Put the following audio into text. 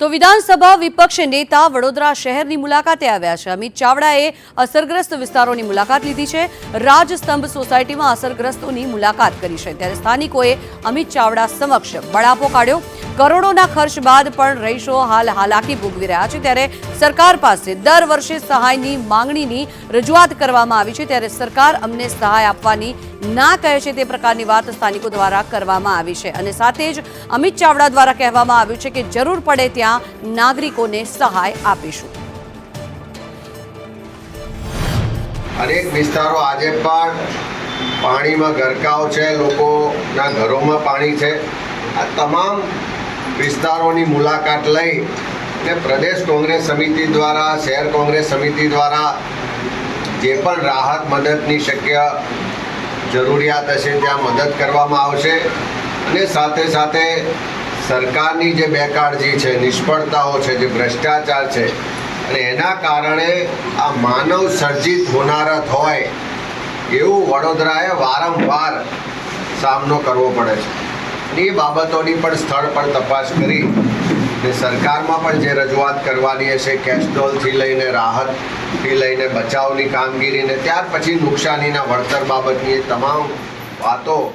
તો વિધાનસભા વિપક્ષ નેતા વડોદરા શહેરની મુલાકાતે આવ્યા છે. અમિત ચાવડાએ અસરગ્રસ્ત વિસ્તારોની મુલાકાત લીધી છે. રાજસ્તંભ સોસાયટીમાં અસરગ્રસ્તોની મુલાકાત કરી છે. ત્યારે સ્થાનિકોએ અમિત ચાવડા સમક્ષ બળાપો કાઢ્યો. કરોડોના ખર્ચ બાદ પણ રહીશો હાલ હાલાકી ભોગવી રહ્યા છે. ત્યારે સરકાર પાસે દર વર્ષે સહાયની માંગણીની રજૂઆત કરવામાં આવી છે. ત્યારે સરકાર અમને સહાય આપવાની ના કહે છે તે પ્રકારની વાત સ્થાનિકો દ્વારા કરવામાં આવી છે. અને સાથે જ અમિત ચાવડા દ્વારા કહેવામાં આવ્યું છે કે જરૂર પડે ત્યાં નાગરિકોને સહાય આપીશું. અનેક વિસ્તારો આજે પણ પાણીમાં ગરકાવ છે. લોકોના ઘરોમાં પાણી છે. આ તમામ વિસ્તારોની મુલાકાત લઈ ને પ્રદેશ કોંગ્રેસ સમિતિ દ્વારા, શહેર કોંગ્રેસ સમિતિ દ્વારા જે પણ રાહત મદદની શક્ય જરૂરિયાત હશે ત્યાં મદદ કરવામાં આવશે. અને સાથે સાથે સરકારની જે બેકાળજી છે, નિષ્ફળતાઓ છે, જે ભ્રષ્ટાચાર છે, અને એના કારણે આ માનવ સર્જિત હોનારત હોય એવું વડોદરાએ વારંવાર સામનો કરવો પડે છે. એ બાબતોની પણ સ્થળ પર તપાસ કરી ને સરકારમાં પણ જે રજૂઆત કરવાની હશે કેસ્ટ્રોલથી લઈને રાહતથી લઈને બચાવની કામગીરીને, ત્યાર પછી નુકસાનીના વળતર બાબતની તમામ વાતો